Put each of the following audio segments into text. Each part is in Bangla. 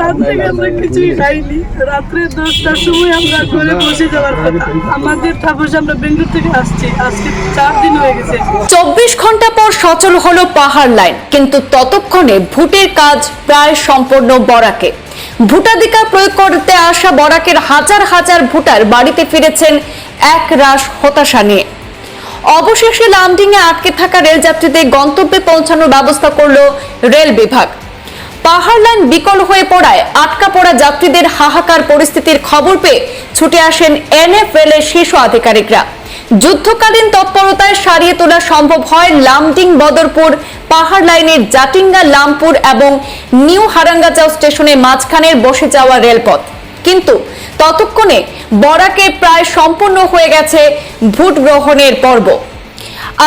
রাত থেকে আমরা কিছুই খাইনি। রাত্রে দশটার সময় আমরা ঘরে বসে যাওয়ার কথা। আমাদের আমরা বেঙ্গলোর থেকে আসছি, আজকে চার দিন হয়ে গেছে। চব্বিশ ঘণ্টা পর সচল হলো পাহাড় লাইন, কিন্তু ততক্ষণে ভোটের কাজ প্রায় সম্পূর্ণ বরাকে। ভোটাধিকার প্রয়োগ করতে আসা বরাকের হাজার হাজার ভোটার বাড়িতে ফিরেছেন এক রাশ হতাশা নিয়ে। অবশেষে লামডিংয়ে আটকে থাকা রেলযাত্রীদের গন্তব্যে পৌঁছানোর ব্যবস্থা করল রেল বিভাগ। পাহাড় লাইন বিকল হয়ে পড়ায় আটকা পড়া যাত্রীদের হাহাকার পরিস্থিতির খবর পেয়ে ছুটে আসেন এনএফএল এর শীর্ষ আধিকারিকরা। যুদ্ধকালীন তৎপরতায় সারিয়ে তোলা সম্ভব হয় লামডিং বদরপুর পাহাড় লাইনের জাটিঙ্গা লামপুর এবং নিউ হারাঙ্গাচাও স্টেশনের মাঝখানের বসে যাওয়া রেলপথ। কিন্তু ততক্ষণে বরাকে প্রায় সম্পূর্ণ হয়ে গেছে ভোট গ্রহণের পর্ব।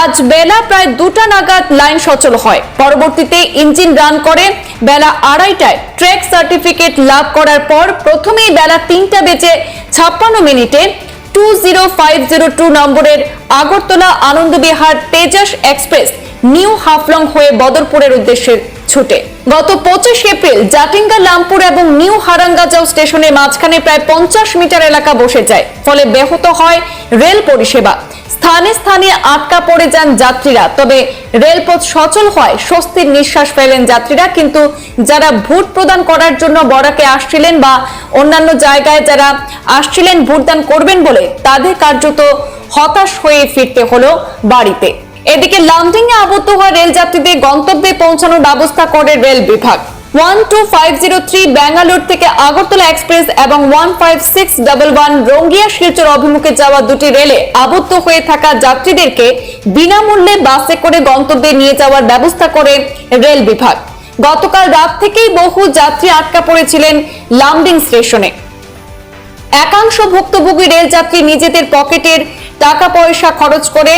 আজ বেলা প্রায় দুটা নাগাদ লাইন সচল হয়। পরবর্তীতে ইঞ্জিন রান করে। বেলা আড়াইটায় ট্র্যাক সার্টিফিকেট লাভ করার পর প্রথমেই বেলা তিনটা বেজে ছাপ্পান্ন মিনিটে two zero five zero two নম্বরের আগরতলা আনন্দবিহার তেজাস এক্সপ্রেস নিউ হাফলং হয়ে বদরপুরের উদ্দেশ্যে ছুটে। গত পঁচিশ এপ্রিল জাটিঙ্গা লামপুর এবং নিউ হারাঙ্গাজাও স্টেশনের মাঝখানে প্রায় পঞ্চাশ মিটার এলাকা বসে যায়। ফলে ব্যাহত হয় রেল পরিষেবা। স্থানে স্থানে আটকা পড়ে যান যাত্রীরা। তবে রেলপথ সচল হয় স্বস্তির নিঃশ্বাস ফেলেন যাত্রীরা, কিন্তু যারা ভোট প্রদান করার জন্য বরাকে আসছিলেন বা অন্যান্য জায়গায় যারা আসছিলেন ভোটদান করবেন বলে তাদের কার্যত হতাশ হয়ে ফিরতে হলো বাড়িতে। এদিকে লামডিং এ আবদ্ধ হওয়া রেল যাত্রীদের গন্তব্যে পৌঁছানোর ব্যবস্থা করে রেল বিভাগ। One two five zero three Bangalore থেকে আগরতলা এক্সপ্রেস এবং one five six double one অভিমুখে যাওয়া দুটি রেলে আবদ্ধ হয়ে থাকা যাত্রীদেরকে বিনামূল্যে বাসে করে গন্তব্যে নিয়ে যাওয়ার ব্যবস্থা করে রেল বিভাগ। গতকাল রাত থেকেই বহু যাত্রী আটকা পড়েছিলেন লামডিং স্টেশনে। একাংশ ভুক্তভোগী রেলযাত্রী নিজেদের পকেটের টাকা পয়সা খরচ করে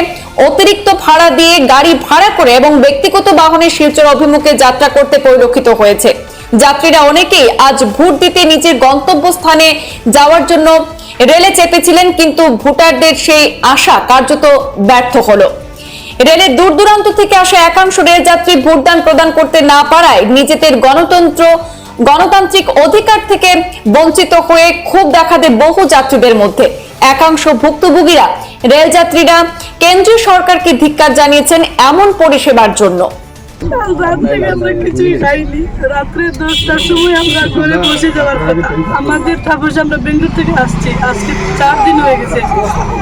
অতিরিক্ত ভাড়া দিয়ে গাড়ি ভাড়া করে এবং ব্যক্তিগত বাহনে শিলচর অভিমুখে যাত্রা করতে পরিলক্ষিত হয়েছে। যাত্রীরা অনেকেই আজ ভোট দিতে নিজের গন্তব্যস্থানে যাওয়ার জন্য রেলে চেপেছিলেন, কিন্তু ভোটারদের সেই আশা কার্যত ব্যর্থ হলো। রেলের দূর দূরান্ত থেকে আসা একাংশ রেলযাত্রী ভোটদান প্রদান করতে না পারায় নিজেদের গণতন্ত্র, গণতান্ত্রিক অধিকার থেকে বঞ্চিত হয়ে ক্ষোভ দেখা দেয় বহু যাত্রীদের মধ্যে। একাংশ ভুক্তভোগীরা রেলযাত্রীরা কেন্দ্রীয় সরকারকে ধিক্কার জানিয়েছেন এমন পরিষেবার জন্য। রাত থেকে আমরা কিছুই রাত্রে দশটার সময় আমরা যাওয়ার কথা। আমাদের থেকে আসছি। হয়ে গেছে।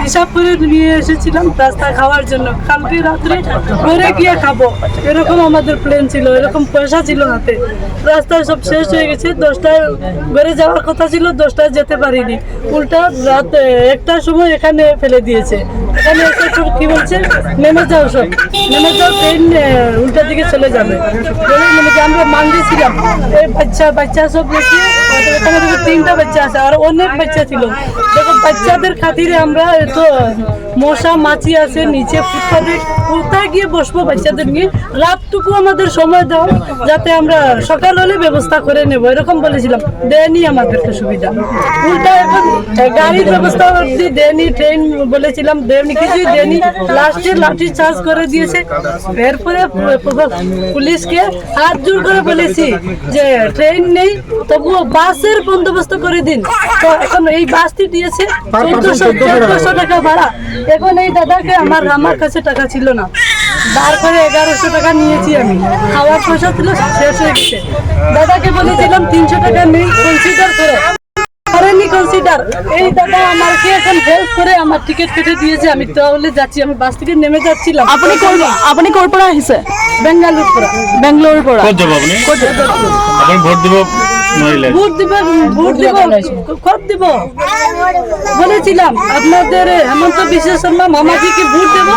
হিসাব করে নিয়ে এসেছিলাম রাস্তা খাওয়ার জন্য। কালকে রাত্রে গিয়ে খাব। এরকম আমাদের প্ল্যান ছিল, এরকম পয়সা ছিল হাতে। রাস্তায় সব শেষ হয়ে গেছে। দশটায় ঘরে যাওয়ার কথা ছিল, দশটায় যেতে পারিনি। উল্টা রাত একটার সময় এখানে ফেলে দিয়েছে। এখানে সব কি বলছে? নেমে যাও সব। নেমে যাও ট্রেন উল্টা দিকে চলে যাবে বলে নেমে যাও। আমরা মান্ডি ছিলাম এই বাচ্চা বাচ্চা সব রেখে এখানে দেখো তিনটা বাচ্চা আছে আর অনেক বাচ্চা ছিল দেখো বাচ্চাদের খাতিরে আমরা এত মশা মাছি আছে নিচে ফুটপাতে। কোথায় গিয়ে বসবো বাচ্চাদের নিয়ে। রাতটুকু আমাদের সময় দাও যাতে আমরা সকাল হলে ব্যবস্থা করে নেব। এরকম বলেছিলাম। দেয়নি আমাদেরকে সুবিধা। উল্টা এখন গাড়ির ব্যবস্থা অবধি দেয়নি ট্রেন বলেছিলাম দেয়নি কিছুই দেয়নি। লাস্টে লাঠি চার্জ করে দিয়েছে। এরপরে পুলিশকে হাত জোর করে বলেছি যে ট্রেন নেই তবুও বাসের বন্দোবস্ত করে দিন। তো এখন এই বাসটি দিয়েছে চোদ্দশো চোদ্দশো টাকা ভাড়া। এখন এই দাদাকে আমার আমার কাছে টাকা ছিল না। বার করে এগারোশো টাকা নিয়েছি আমি। খাওয়ার পয়সা ছিল, শেষ হয়ে গেছে। দাদাকে বলেছিলাম তিনশো টাকা নেই কনসিডার করে। কনসিডার এই দাদা আমাকে এখন হেল্প করে আমার টিকিট কেটে দিয়েছে আমি তাহলে যাচ্ছি আমি বাস থেকে নেমে যাচ্ছিলাম। আপুনি ক'ৰ আপুনি ক'ৰ পৰা আহিছে বেঙ্গালুর পৰা বেংগলোৰৰ পৰা ক'ত যাব আপুনি? আপুনি ভোট দিব ভোট দিব ভোট দিব কত দিব। বলেছিলাম আপনাদের হেমন্ত বিশ্ব শর্মা মামাজিকে ভোট দেব।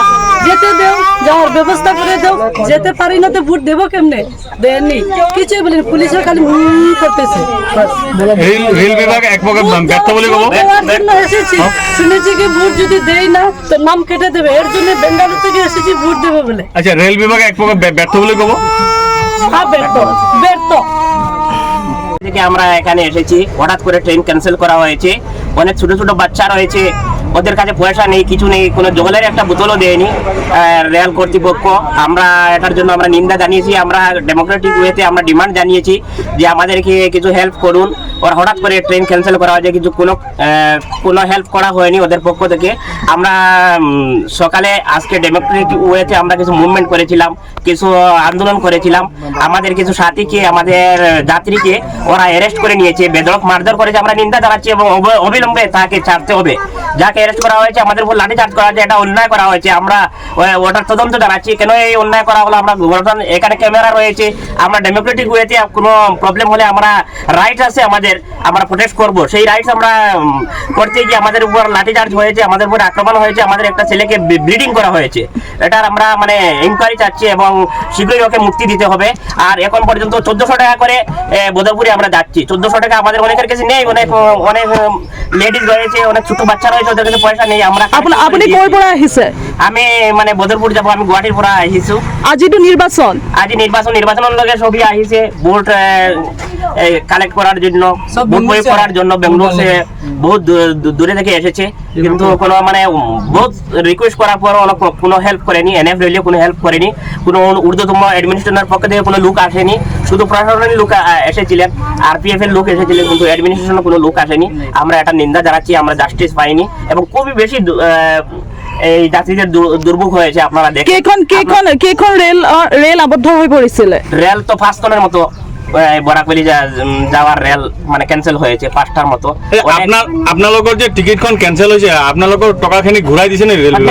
যেতে দেও যাওয়ার ব্যবস্থা করে দেও। যেতে পারি না তো ভোট দেবো কেমনে? দেননি কিছুই বলেনি। পুলিশের খালি করতেছে। বাস। ৰেল ৰেল বিভাগ এক প্ৰকাৰ ব্যৰ্থ বুলি ক'ব? ভোট দেওয়ার জন্য এসেছি। শুনেছি কি ভোট যদি দেই না তো নাম কেটে দেবে। এর জন্য বেঙ্গালুরু থেকে এসেছি ভোট দেবো বলে। আচ্ছা বিভাগ এক ক'ব? হ্যাঁ ব্যর্থ। ব্যর্থ। থেকে আমরা এখানে এসেছি। হঠাৎ করে ট্রেন ক্যান্সেল করা হয়েছে। অনেক ছোট ছোট বাচ্চা রয়েছে। ওদের কাছে পয়সা নেই, কিছু নেই, কোনো জলের একটা বোতলও দেয়নি রেল কর্তৃপক্ষ। আমরা এটার জন্য আমরা নিন্দা জানিয়েছি, আমরা ডেমোক্রেটিক ওয়েতে আমরা ডিমান্ড জানিয়েছি যে আমাদেরকে কিছু হেল্প করুন। ওর হঠাৎ করে ট্রেন ক্যান্সেল করা হয়েছে কিছু কোনো কোনো হেল্প করা হয়নি ওদের পক্ষ থেকে। আমরা সকালে আজকে ডেমোক্রেটিক ওয়েতে আমরা কিছু মুভমেন্ট করেছিলাম, কিছু আন্দোলন করেছিলাম। আমাদের কিছু সাথীকে, আমাদের যাত্রীকে ওরা অ্যারেস্ট করে নিয়েছে, বেদরক মারধর করেছে। আমরা নিন্দা জানাচ্ছি এবং অবিলম্বে তাকে ছাড়তে হবে। যাকে অ্যারেস্ট করা হয়েছে, আমাদের উপর লাঠি চার্জ করা হয়েছে, এটা অন্যায় করা হয়েছে। আমরা ওটার তদন্ত জানাচ্ছি। কেন এই অন্যায় করা হলো? আমরা গঠন এখানে ক্যামেরা রয়েছে। আমরা ডেমোক্রেটিক ওয়েতে কোনো প্রবলেম হলে আমরা রাইট আছে আমাদের, আমরা প্রোটেস্ট করব। সেই রাইটস আমরা করতে গিয়ে আমাদের উপর লাঠি চার্জ হয়েছে, আমাদের উপর আক্রমণ হয়েছে, আমাদের একটা ছেলেকে ব্লিডিং করা হয়েছে। এটার আমরা মানে ইনকোয়ারি চাচ্ছি এবং শীঘ্রই ওকে মুক্তি দিতে হবে। আর এখন পর্যন্ত চোদ্দশো টাকা করে বদরপুরে আমরা যাচ্ছি। চোদ্দশো টাকা আমাদের অনেকের কাছে নেই, অনেক অনেক লেডিস রয়েছে, অনেক ছোট বাচ্চা রয়েছে ওদের কাছে পয়সা নেই আমরা আপুনি আপুনি ক'ৰ পৰা আহিছে? আমি মানে বদরপুর যাব আমি গুয়াহাটির পৰা আহিছো। আজিতো নিৰ্বাচন? আজি নির্বাচন নির্বাচনের লগে সবই আহিছে ভোট কালেক্ট করার জন্য ভোট প্রয়োগ করার জন্য বেঙ্গলোর সে বহুত দূরে থেকে এসেছে কিন্তু কোনো মানে বহুত রিকোয়েস্ট করার পর কোনো হেল্প করেনি এনএফ রেলিও কোনো হেল্প করেনি কোনো ঊর্ধ্বতম অ্যাডমিনিস্ট্রেশনের পক্ষ থেকে কোনো লোক আসেনি শুধু প্রশাসনের লোক এসেছিলেন আরপিএফ এর লোক এসেছিলেন কিন্তু অ্যাডমিনিস্ট্রেশনের কোনো লোক আসেনি। আমরা এটা নিন্দা জানাচ্ছি আমরা জাস্টিস পাইনি এবং খুবই বেশি এই যাত্রীদের দুর্ভোগ হয়েছে আপনারা দেখেন। কেইখন কেইখন ৰেল রেল ৰেল আবদ্ধ হয়ে পড়েছিল? রেল তো ফাস্টনের মতো বরাকবেলি যাওয়ার রেল মানে ক্যান্সেল হয়েছে পাঁচটার মতো। আপনার আপোনালোকৰ যে টিকেটখন কেনচেল হৈছে আপোনালোকৰ টকাখিনি ঘূৰাই দিছে নে বিভাগে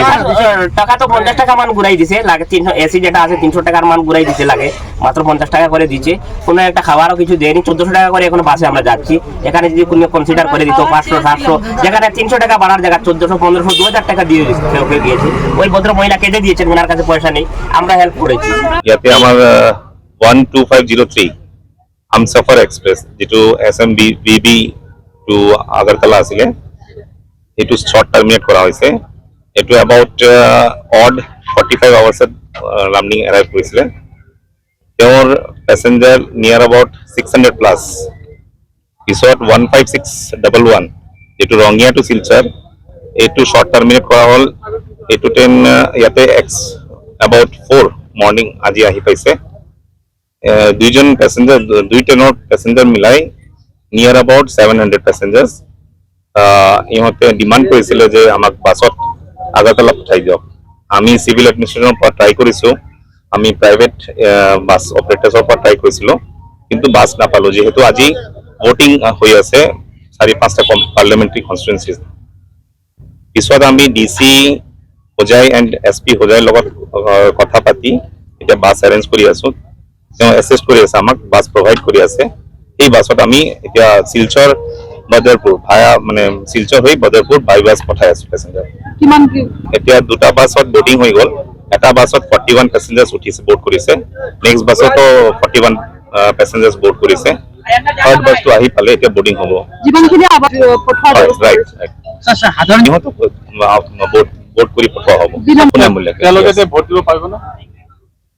টাকা- তো পঞ্চাশ টাকা মান ঘুরাই দিছে লাগে তিনশো এসি যেটা আছে তিনশো টাকার মান ঘুরাই দিতে লাগে মাত্র পঞ্চাশ টাকা করে দিচ্ছে কোনো একটা খাবারও কিছু দেয়নি চোদ্দশো টাকা করে এখন বাসে আমরা যাচ্ছি। এখানে যদি কোনো কনসিডার করে দিত পাঁচশো সাতশো যেখানে তিনশো টাকা বাড়ার জায়গা চোদ্দশো পনেরোশো দু হাজার টাকা দিয়ে দিচ্ছে ওকে দিয়েছে। ওই ভদ্র মহিলা কেটে দিয়েছেন ওনার কাছে পয়সা নেই আমরা হেল্প করেছি। আমাৰ one two five zero' three Humsafar express যিটো S M B B B to Agartala আছিলে সেইটো শ্বৰ্ট টাৰ্মিনেট কৰা হৈছে এইটো এবাউট অড ফৰ্টি ফাইভ আৱাৰ্ছত লামডিং এৰাইভ কৰিছিলে তেওঁৰ passenger near about six hundred plus পিছত one five six double one যিটো ৰঙিয়া টু শিলচৰ এইটো শ্বৰ্ট টাৰ্মিনেট কৰা হ'ল। এইটো ট্ৰেইন ইয়াতে এক্স এবাউট ফ'ৰ মৰ্ণিং আজি আহি পাইছে। দুইজন পেচেঞ্জাৰ দুই ট্ৰেইনৰ পেচেঞ্জাৰ মিলাই near about seven hundred passengers ইহঁতে ডিমাণ্ড কৰিছিলে যে আমাক বাছত আগৰতলা পঠাই দিয়ক। আমি চিভিল এডমিনিষ্ট্ৰেশ্যনৰ পৰা ট্ৰাই কৰিছোঁ। আমি প্ৰাইভেট বাছ অপাৰেটাৰ্ছৰ পৰা ট্ৰাই কৰিছিলোঁ। কিন্তু বাছ নাপালোঁ। যিহেতু আজি ভোটিং হৈ আছে, চাৰি, পাঁচটা পাৰ্লিয়ামেণ্টাৰী কনষ্টিটুৱেঞ্চিজ পিছত আমি D C Hojai and S P হোজাইৰ লগত কথা পাতি এতিয়া বাছ এৰেঞ্জ কৰি আছো। তেওঁ এছিষ্ট কৰি আছে আমাক বাছ প্ৰভাইড কৰি আছে। এই বাছত আমি এতিয়া শিলচৰ বদৰপুৰ ভায়া মানে শিলচৰ হৈ বদৰপুৰ বাই বাছ পঠাই আছো পেচেঞ্জাৰ কিমান এতিয়া দুটা বাছত বৰ্ডিং হৈ গ'ল। এটা বাছত ফৰ্টি ওৱান পেচেঞ্জাৰ্ছ উঠিছে বোৰ্ড কৰিছে। নেক্সট বাছতো ফৰ্টি ওৱান পেচেঞ্জাৰ্ছ বোৰ্ড কৰিছে। থাৰ্ড বাছটো আহি পালে এতিয়া বৰ্ডিং হ'ব। বোৰ্ড কৰি পঠোৱা হ'ব। বিনামূলীয়াকৈ তেওঁলোকে যে ভোট দিব পাৰিব ন?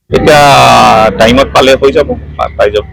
এতিয়া টাইমত পালে হৈ যাব পাই যাব।